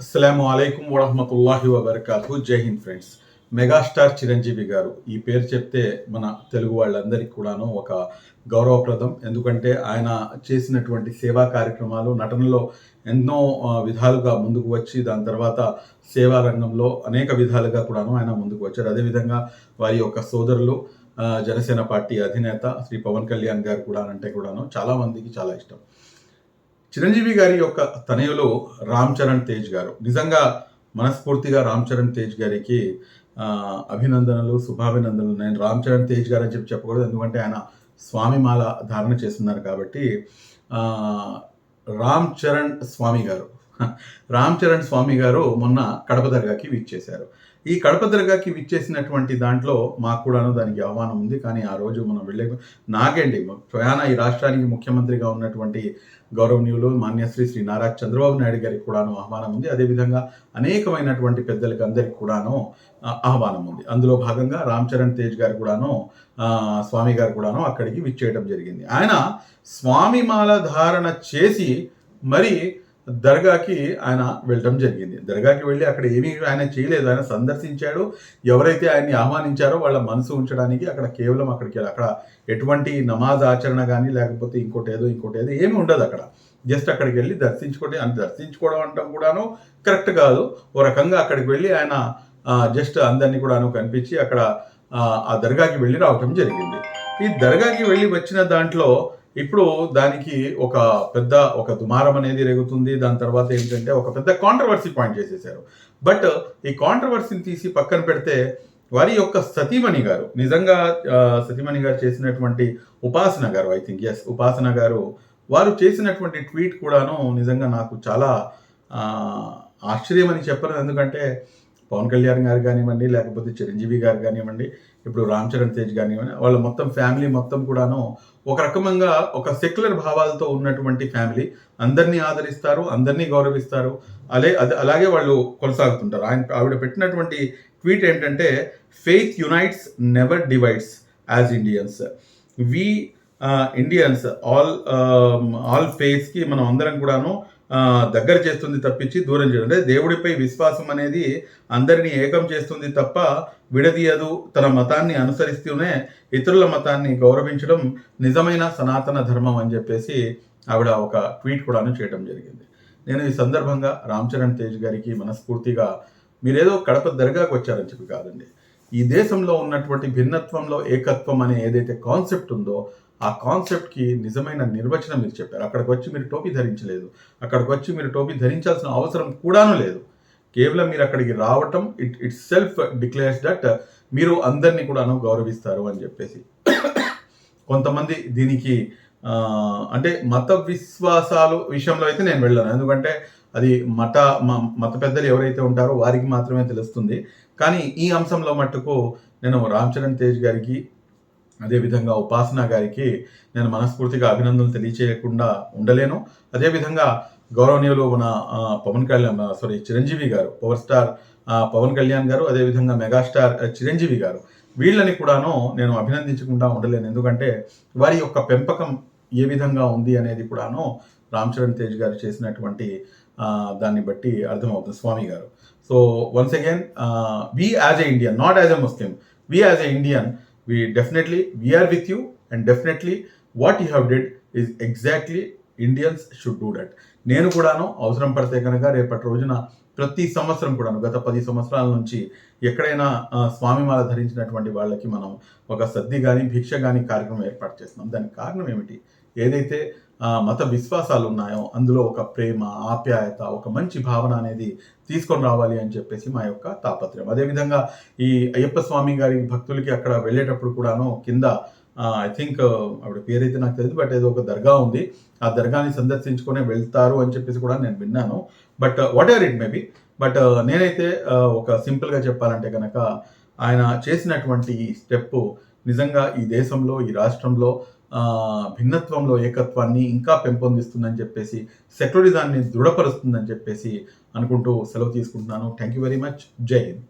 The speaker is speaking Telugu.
అస్సలం అయికం వరహమతుల్లాహి వబర్కాతు జై హింద్ ఫ్రెండ్స్. మెగాస్టార్ చిరంజీవి గారు ఈ పేరు చెప్తే మన తెలుగు వాళ్ళందరికీ కూడాను ఒక గౌరవప్రదం. ఎందుకంటే ఆయన చేసినటువంటి సేవా కార్యక్రమాలు నటనలో ఎన్నో విధాలుగా ముందుకు వచ్చి దాని తర్వాత సేవా రంగంలో అనేక విధాలుగా కూడాను ఆయన ముందుకు వచ్చారు. అదేవిధంగా వారి యొక్క సోదరులు జనసేన పార్టీ అధినేత శ్రీ పవన్ కళ్యాణ్ గారు కూడా అంటే కూడాను చాలామందికి చాలా ఇష్టం. చిరంజీవి గారి యొక్క తనయులు రామ్ చరణ్ తేజ్ గారు. నిజంగా మనస్ఫూర్తిగా రామ్ చరణ్ తేజ్ గారికి అభినందనలు శుభాభినందనలు. నేను రామ్ చరణ్ తేజ్ గారు అని చెప్పి చెప్పకూడదు. ఎందుకంటే ఆయన స్వామిమాల ధారణ చేస్తున్నారు కాబట్టి రామ్ చరణ్ స్వామి గారు. రామ్ చరణ్ స్వామి గారు మొన్న కడప దర్గాకి విచ్చేశారు ఈ కడప దర్గాకి విచ్చేసినటువంటి దాంట్లో మాకు కూడాను దానికి ఆహ్వానం ఉంది. కానీ ఆ రోజు మనం వెళ్ళే నాగండి ప్రయాణ ఈ రాష్ట్రానికి ముఖ్యమంత్రిగా ఉన్నటువంటి గౌరవనీయులు మాన్యశ్రీ శ్రీ నారా చంద్రబాబు నాయుడు గారికి కూడాను ఆహ్వానం ఉంది. అదేవిధంగా అనేకమైనటువంటి పెద్దలకి అందరికి కూడాను ఆహ్వానం ఉంది. అందులో భాగంగా రామ్ చరణ్ తేజ్ గారు కూడాను స్వామి గారు కూడాను అక్కడికి విచ్చేయడం జరిగింది. ఆయన స్వామి మాల ధారణ చేసి మరి దర్గాకి ఆయన వెళ్ళడం జరిగింది. దర్గాకి వెళ్ళి అక్కడ ఏమీ ఆయన చేయలేదు. ఆయన సందర్శించాడు. ఎవరైతే ఆయన్ని ఆహ్వానించారో వాళ్ళ మనసు ఉంచడానికి అక్కడ కేవలం అక్కడికి అక్కడ ఎటువంటి నమాజ్ ఆచరణ కానీ లేకపోతే ఇంకోటి ఏదో ఇంకోటి ఏదో ఏమీ ఉండదు అక్కడ. జస్ట్ అక్కడికి వెళ్ళి దర్శించుకోండి అని దర్శించుకోవడం అంటాం కూడాను కరెక్ట్ కాదు. ఓ రకంగా అక్కడికి వెళ్ళి ఆయన జస్ట్ అందరినీ కూడాను కనిపించి అక్కడ ఆ, ఆ దర్గాకి వెళ్ళి రావటం జరిగింది. ఈ దర్గాకి వెళ్ళి వచ్చిన దాంట్లో ఇప్పుడు దానికి ఒక పెద్ద ఒక దుమారం అనేది రేగుతుంది. దాని తర్వాత ఏంటంటే ఒక పెద్ద కాంట్రవర్సీ పాయింట్ చేసేసారు బట్ ఈ కాంట్రవర్సీని తీసి పక్కన పెడితే వారి యొక్క సతీమణి గారు నిజంగా సతీమణి గారు చేసినటువంటి ఉపాసన గారు ఐ థింక్ ఎస్ ఉపాసన గారు వారు చేసినటువంటి ట్వీట్ కూడాను నిజంగా నాకు చాలా ఆశ్చర్యమని ఆశ్చర్యం అని చెప్పను. ఎందుకంటే పవన్ కళ్యాణ్ గారు కానివ్వండి లేకపోతే చిరంజీవి గారు కానివ్వండి ఇప్పుడు రామ్ చరణ్ తేజ్ కానివ్వండి వాళ్ళ మొత్తం ఫ్యామిలీ మొత్తం కూడాను ఒక రకమంగా ఒక సెక్యులర్ భావాలతో ఉన్నటువంటి ఫ్యామిలీ. అందరినీ ఆదరిస్తారు అందరినీ గౌరవిస్తారు. అలే అదే అలాగే వాళ్ళు కొనసాగుతుంటారు. ఆయన ఆవిడ పెట్టినటువంటి ట్వీట్ ఏంటంటే faith unites never divides as Indians we Indians all all ఫేస్కి మనం అందరం కూడాను దగ్గర చేస్తుంది తప్పించి దూరం చేయడం. అంటే దేవుడిపై విశ్వాసం అనేది అందరినీ ఏకం చేస్తుంది తప్ప విడదీయదు. తన మతాన్ని అనుసరిస్తూనే ఇతరుల మతాన్ని గౌరవించడం నిజమైన సనాతన ధర్మం అని చెప్పేసి ఆవిడ ఒక ట్వీట్ కూడాను చేయడం జరిగింది. నేను ఈ సందర్భంగా రామ్ చరణ్ తేజ్ గారికి మనస్ఫూర్తిగా మీరేదో కడప దర్గాకు వచ్చారని చెప్పి కాదండి. ఈ దేశంలో ఉన్నటువంటి భిన్నత్వంలో ఏకత్వం అనే ఏదైతే కాన్సెప్ట్ ఉందో ఆ కాన్సెప్ట్కి నిజమైన నిర్వచనం మీరు చెప్పారు. అక్కడికి వచ్చి మీరు టోపీ ధరించలేదు. అక్కడికి వచ్చి మీరు టోపీ ధరించాల్సిన అవసరం కూడాను లేదు. కేవలం మీరు అక్కడికి రావటం it it self declares that మీరు అందరినీ కూడాను గౌరవిస్తారు అని చెప్పేసి. కొంతమంది దీనికి అంటే మత విశ్వాసాలు విషయంలో అయితే నేను వెళ్ళాను. ఎందుకంటే అది మత మ- మత పెద్దలు ఎవరైతే ఉంటారో వారికి మాత్రమే తెలుస్తుంది. కానీ ఈ అంశంలో మట్టుకు నేను రామ్ చరణ్ తేజ్ గారికి అదేవిధంగా ఉపాసన గారికి నేను మనస్ఫూర్తిగా అభినందనలు తెలియచేయకుండా ఉండలేను. అదేవిధంగా గౌరవనీయులు మన పవన్ కళ్యాణ్ సారీ చిరంజీవి గారు పవర్ స్టార్ పవన్ కళ్యాణ్ గారు అదేవిధంగా మెగాస్టార్ చిరంజీవి గారు వీళ్ళని కూడాను నేను అభినందించకుండా ఉండలేను. ఎందుకంటే వారి యొక్క పెంపకం ఏ విధంగా ఉంది అనేది కూడాను రామ్ చరణ్ తేజ్ గారు చేసినటువంటి దాన్ని బట్టి అర్థమవుతుంది స్వామి గారు. So once again we as a Indian not as a Muslim we as a Indian we definitely we are with you and definitely what you have did is exactly Indians should do that నేను కూడాను అవసరం పడితే కనుక రేపటి రోజున ప్రతి సంవత్సరం కూడాను గత పది సంవత్సరాల నుంచి ఎక్కడైనా స్వామిమాల ధరించినటువంటి వాళ్ళకి మనం ఒక సద్ది కానీ భిక్ష కానీ కార్యక్రమం ఏర్పాటు చేస్తున్నాం. దానికి కారణం ఏమిటి? ఏదైతే మత విశ్వాసాలు ఉన్నాయో అందులో ఒక ప్రేమ ఆప్యాయత ఒక మంచి భావన అనేది తీసుకొని రావాలి అని చెప్పేసి మా యొక్క తాపత్రయం. అదేవిధంగా ఈ అయ్యప్ప స్వామి గారి భక్తులకి అక్కడ వెళ్ళేటప్పుడు కూడాను కింద ఐ థింక్ ఆవిడ పేరైతే నాకు తెలియదు బట్ ఏదో ఒక దర్గా ఉంది. ఆ దర్గాని సందర్శించుకొని వెళ్తారు అని చెప్పేసి కూడా నేను విన్నాను. But whatever it maybe but నేనైతే ఒక సింపుల్గా చెప్పాలంటే కనుక ఆయన చేసినటువంటి స్టెప్ నిజంగా ఈ దేశంలో ఈ రాష్ట్రంలో భిన్నత్వంలో ఏకత్వాన్ని ఇంకా పెంపొందిస్తుందని చెప్పేసి సెక్యులరిజాన్ని దృఢపరుస్తుందని చెప్పేసి అనుకుంటూ సెలవు తీసుకుంటున్నాను. థ్యాంక్ యూ వెరీ మచ్ జై హింద్